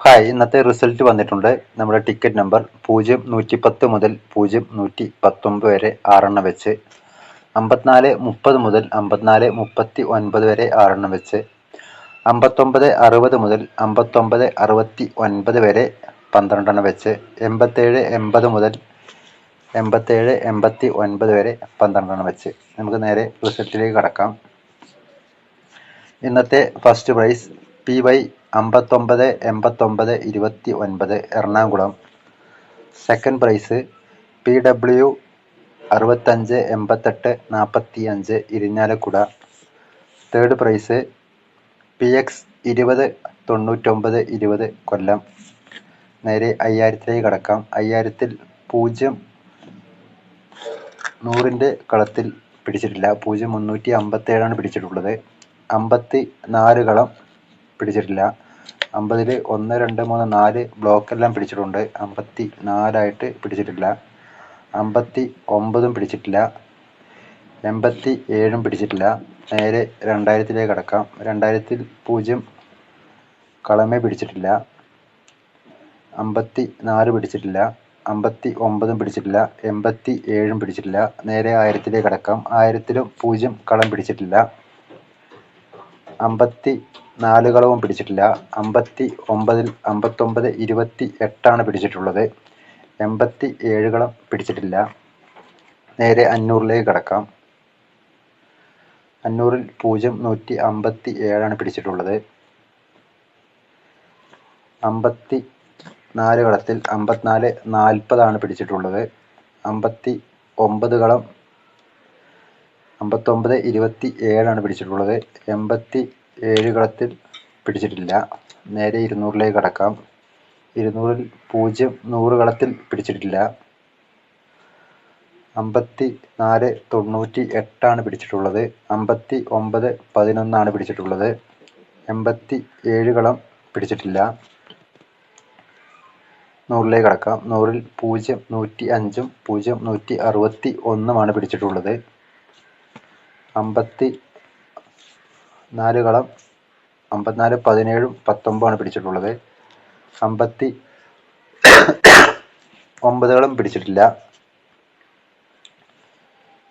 Hi ഇന്നത്തെ result വന്നിട്ടുണ്ട് നമ്മുടെ ടിക്കറ്റ് നമ്പർ പൂജ്യം നൂറ്റി പത്ത് മുതൽ പൂജ്യം നൂറ്റി പത്തൊമ്പത് വരെ ആറെണ്ണം വെച്ച് അമ്പത്തിനാല് മുപ്പത് മുതൽ അമ്പത്തിനാല് മുപ്പത്തി ഒൻപത് വരെ ആറെണ്ണം വെച്ച് അമ്പത്തൊമ്പത് അറുപത് മുതൽ അമ്പത്തൊമ്പത് അറുപത്തി ഒൻപത് വരെ പന്ത്രണ്ടെണ്ണം വെച്ച് എൺപത്തേഴ് എൺപത് മുതൽ എൺപത്തേഴ് എൺപത്തി ഒൻപത് വരെ പന്ത്രണ്ടെണ്ണം വെച്ച്. നമുക്ക് നേരെ റിസൾട്ടിലേക്ക് കടക്കാം. ഇന്നത്തെ ഫസ്റ്റ് പ്രൈസ് പി വൈ അമ്പത്തൊമ്പത് എൺപത്തൊമ്പത് ഇരുപത്തി ഒൻപത് Ernakulam. Second prize P W അറുപത്തഞ്ച് എൺപത്തെട്ട് നാൽപ്പത്തി അഞ്ച് Irinjalakuda. Third prize P X ഇരുപത് തൊണ്ണൂറ്റൊമ്പത് ഇരുപത് കൊല്ലം. നേരെ അയ്യായിരത്തിലേക്ക് കടക്കാം. അയ്യായിരത്തിൽ പൂജ്യം നൂറിന്റെ കളത്തിൽ പിടിച്ചിട്ടില്ല. പൂജ്യം മുന്നൂറ്റി അമ്പത്തേഴാണ് പിടിച്ചിട്ടുള്ളത്. അമ്പത്തി നാല് കളം പിടിച്ചിട്ടില്ല. അമ്പതിൽ ഒന്ന് രണ്ട് മൂന്ന് നാല് ബ്ലോക്കെല്ലാം പിടിച്ചിട്ടുണ്ട്. അമ്പത്തി നാലായിട്ട് പിടിച്ചിട്ടില്ല. അമ്പത്തി ഒമ്പതും പിടിച്ചിട്ടില്ല. എൺപത്തി ഏഴും പിടിച്ചിട്ടില്ല. നേരെ രണ്ടായിരത്തിലേക്ക് കടക്കാം. രണ്ടായിരത്തിൽ പൂജ്യം കളമേ പിടിച്ചിട്ടില്ല. അമ്പത്തി നാല് പിടിച്ചിട്ടില്ല. അമ്പത്തി ഒമ്പതും പിടിച്ചിട്ടില്ല. എൺപത്തി ഏഴും പിടിച്ചിട്ടില്ല. നേരെ ആയിരത്തിലേക്ക് കടക്കാം. ആയിരത്തിലും പൂജ്യം കളം പിടിച്ചിട്ടില്ല. അമ്പത്തി നാല് കളവും പിടിച്ചിട്ടില്ല. അമ്പത്തി ഒമ്പതിൽ അമ്പത്തൊമ്പത് ഇരുപത്തി എട്ടാണ് പിടിച്ചിട്ടുള്ളത്. എൺപത്തി ഏഴ് കളം പിടിച്ചിട്ടില്ല. നേരെ അഞ്ഞൂറിലേക്ക് കടക്കാം. അഞ്ഞൂറിൽ പൂജ്യം നൂറ്റി അമ്പത്തി ഏഴാണ് പിടിച്ചിട്ടുള്ളത്. അമ്പത്തി നാല് കളത്തിൽ അമ്പത്തിനാല് നാൽപ്പതാണ് പിടിച്ചിട്ടുള്ളത്. അമ്പത്തി ഒമ്പത് കളം അമ്പത്തൊമ്പത് ഇരുപത്തി ഏഴാണ് പിടിച്ചിട്ടുള്ളത്. എൺപത്തി ഏഴ് കളത്തിൽ പിടിച്ചിട്ടില്ല. നേരെ ഇരുന്നൂറിലേക്ക് കടക്കാം. ഇരുന്നൂറിൽ പൂജ്യം നൂറ് കളത്തിൽ പിടിച്ചിട്ടില്ല. അമ്പത്തി നാല് തൊണ്ണൂറ്റി എട്ടാണ് പിടിച്ചിട്ടുള്ളത്. അമ്പത്തി ഒമ്പത് പതിനൊന്നാണ് പിടിച്ചിട്ടുള്ളത്. എൺപത്തി ഏഴ് കളം പിടിച്ചിട്ടില്ല. നൂറിലേക്ക് കടക്കാം. നൂറിൽ പൂജ്യം നൂറ്റി അഞ്ചും പൂജ്യം നൂറ്റി അറുപത്തി ഒന്നുമാണ് പിടിച്ചിട്ടുള്ളത്. അമ്പത്തി നാല് കളം അമ്പത്തിനാല് പതിനേഴും പത്തൊമ്പതാണ് പിടിച്ചിട്ടുള്ളത്. അമ്പത്തി ഒമ്പത് കളം പിടിച്ചിട്ടില്ല.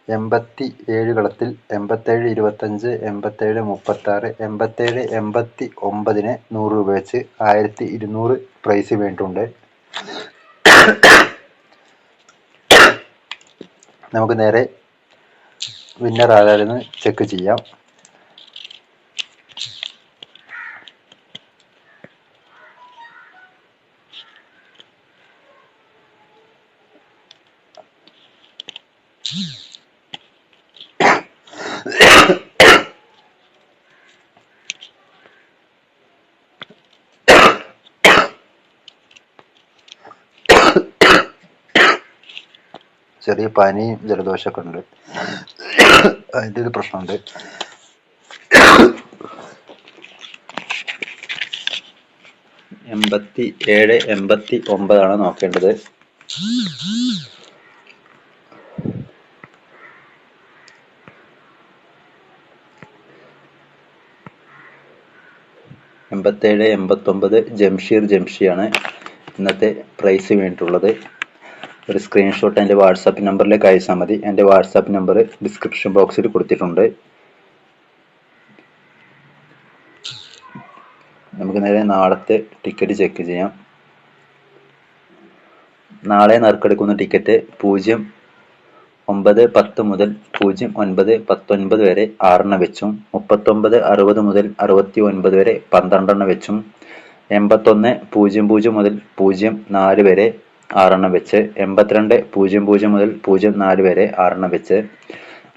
എൺപത്തി ഏഴ് കളത്തിൽ എൺപത്തേഴ് ഇരുപത്തഞ്ച് എൺപത്തേഴ് മുപ്പത്താറ് എൺപത്തേഴ് എൺപത്തി ഒമ്പതിന് നൂറ് രൂപ വെച്ച് ആയിരത്തി ഇരുന്നൂറ് പ്രൈസ് വേണ്ടിയിട്ടുണ്ട് നമുക്ക് നേരെ വിന്നർ ആരായിരുന്നു ചെക്ക് ചെയ്യാം. ചെറിയ പനിയും ജലദോഷമൊക്കെ ഉണ്ട്. അതിന്റെ ഒരു പ്രശ്നമുണ്ട്. എൺപത്തി ഏഴ് എൺപത്തി ഒമ്പതാണ് നോക്കേണ്ടത്. എൺപത്തേഴ് എൺപത്തൊമ്പത് ജംഷീർ ജംഷിയാണ് ഇന്നത്തെ പ്രൈസ് വേണ്ടിയിട്ടുള്ളത്. ഒരു സ്ക്രീൻഷോട്ട് എന്റെ വാട്സാപ്പ് നമ്പറിലേക്ക് അയച്ചാൽ മതി. എന്റെ വാട്സാപ്പ് നമ്പർ ഡിസ്ക്രിപ്ഷൻ ബോക്സിൽ കൊടുത്തിട്ടുണ്ട്. നമുക്ക് നേരെ നാളത്തെ ടിക്കറ്റ് ചെക്ക് ചെയ്യാം. നാളെ നറുക്കെടുക്കുന്ന ടിക്കറ്റ് പൂജ്യം ഒമ്പത് പത്ത് മുതൽ പൂജ്യം ഒൻപത് പത്തൊൻപത് വരെ ആറെണ്ണം വെച്ചും മുപ്പത്തൊമ്പത് അറുപത് മുതൽ അറുപത്തി ഒൻപത് വരെ പന്ത്രണ്ടെണ്ണം വെച്ചും എൺപത്തൊന്ന് പൂജ്യം പൂജ്യം മുതൽ പൂജ്യം നാല് വരെ ആറെണ്ണം വെച്ച് എൺപത്തിരണ്ട് പൂജ്യം പൂജ്യം മുതൽ പൂജ്യം നാല് വരെ ആറെണ്ണം വെച്ച്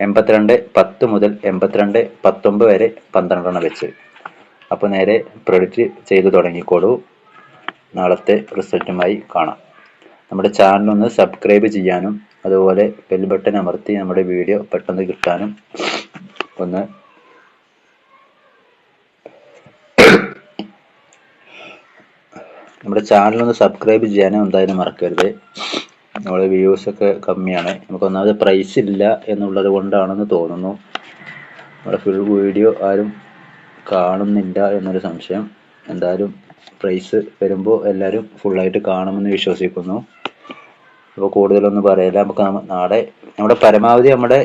എൺപത്തിരണ്ട് പത്ത് മുതൽ എൺപത്തിരണ്ട് പത്തൊമ്പത് വരെ പന്ത്രണ്ടെണ്ണം വെച്ച്. അപ്പോൾ നേരെ പ്രെഡിക്റ്റ് ചെയ്തു തുടങ്ങിക്കോളൂ. നാളത്തെ റിസൾട്ടുമായി കാണാം. നമ്മുടെ ചാനൽ ഒന്ന് സബ്സ്ക്രൈബ് ചെയ്യാനും അതുപോലെ ബെൽ ബട്ടൺ അമർത്തി നമ്മുടെ വീഡിയോ പെട്ടെന്ന് കിട്ടാനും ഒന്ന് നമ്മുടെ ചാനൽ ഒന്ന് സബ്സ്ക്രൈബ് ചെയ്യാനും എന്തായാലും മറക്കരുത്. നമ്മുടെ വ്യൂസ് ഒക്കെ കമ്മിയാണ്. നമുക്ക് ഒന്നാമത് പ്രൈസ് ഇല്ല എന്നുള്ളത് കൊണ്ടാണെന്ന് തോന്നുന്നു. നമ്മുടെ ഫുൾ വീഡിയോ ആരും കാണുന്നില്ല എന്നൊരു സംശയം. എന്തായാലും പ്രൈസ് വരുമ്പോൾ എല്ലാവരും ഫുള്ളായിട്ട് കാണുമെന്ന് വിശ്വസിക്കുന്നു. അപ്പോൾ കൂടുതലൊന്നും പറയില്ല. നമുക്ക് നാളെ നമ്മുടെ പരമാവധി നമ്മുടെ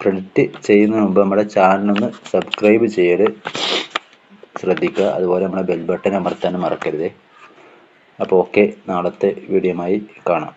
പ്രിന്റ് ചെയ്യുന്നതിന് മുമ്പ് നമ്മുടെ ചാനലൊന്ന് സബ്സ്ക്രൈബ് ചെയ്യൽ ശ്രദ്ധിക്കുക. അതുപോലെ നമ്മുടെ ബെൽ ബട്ടൺ അമർത്താനും മറക്കരുത്. അപ്പോൾ ഓക്കെ നാളത്തെ വീഡിയോയുമായി കാണാം.